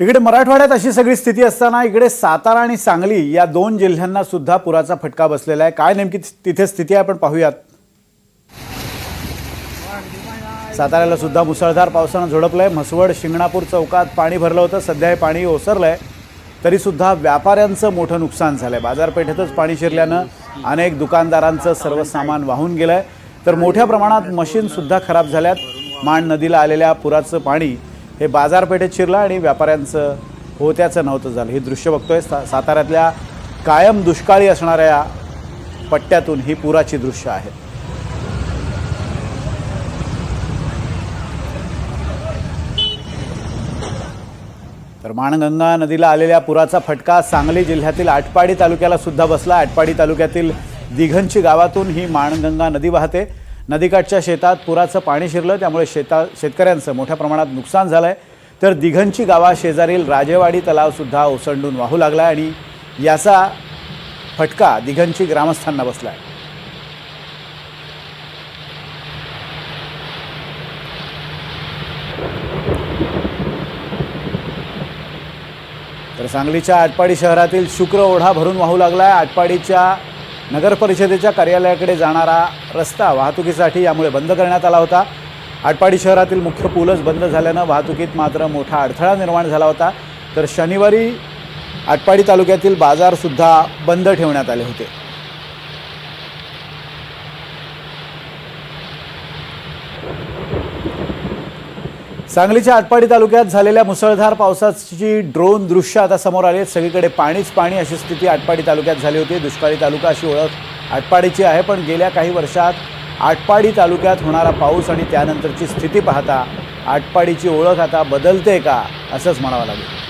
इकडे मराठवाड्यात अशी सगळी स्थिती असताना इकडे सातारा आणि सांगली या दोन जिल्ह्यांना सुद्धा पुराचा फटका बसलेला आहे. काय नेमकी तिथे स्थिती आहे आपण पाहूयात. साताऱ्याला सुद्धा मुसळधार पावसानं झोडपलंय. म्हसवड शिंगणापूर चौकात पाणी भरलं होतं. सध्या हे पाणी ओसरलंय. तरी सुद्धा व्यापाऱ्यांचं मोठं नुकसान झालंय. बाजारपेठेतच पाणी शिरल्यानं अनेक दुकानदारांचं सर्व सामान वाहून गेलंय. तर मोठ्या प्रमाणात मशीन सुद्धा खराब झाल्यात. माण नदीला आलेल्या पुराचं पाणी हे बाजारपेठेत शिरलं आणि व्यापाऱ्यांचं होत्याचं नव्हतं झालं. हे दृश्य बघतोय सा साताऱ्यातल्या कायम दुष्काळी असणाऱ्या पट्ट्यातून ही पुराची दृश्य आहेत तर माणगंगा नदीला आलेल्या पुराचा फटका सांगली जिल्ह्यातील आटपाडी तालुक्याला सुद्धा बसला. आटपाडी तालुक्यातील दिघंची गावातून ही माणगंगा नदी वाहते. नदीकाठच्या शेतात पुराचं पाणी शिरलं त्यामुळे शेता शेतकऱ्यांचं मोठ्या प्रमाणात नुकसान झालं आहे तर दिघंची गावा शेजारील राजेवाडी तलावसुद्धा ओसंडून वाहू लागला आणि याचा फटका दिघंची ग्रामस्थांना बसला आहे तर सांगलीच्या आटपाडी शहरातील शुक्र ओढा भरून वाहू लागला आहे आटपाडीच्या नगरपरिषदेच्या कार्यालयाकडे जाणारा रस्ता वाहतुकीसाठी यामुळे बंद करण्यात आला होता. आटपाडी शहरातील मुख्य पूलच बंद झाल्यानं वाहतुकीत मात्र मोठा अडथळा निर्माण झाला होता. तर शनिवारी आटपाडी तालुक्यातील बाजारसुद्धा बंद ठेवण्यात आले होते. सांगलीच्या आटपाडी तालुक्यात झालेल्या मुसळधार पावसाची ड्रोन दृश्य आता समोर आली आहेत. सगळीकडे पाणीच पाणी अशी स्थिती आटपाडी तालुक्यात झाली होती. दुष्काळी तालुका अशी ओळख आटपाडीची आहे पण गेल्या काही वर्षात आटपाडी तालुक्यात होणारा पाऊस आणि त्यानंतरची स्थिती पाहता आटपाडीची ओळख आता बदलते का असंच म्हणावं लागेल.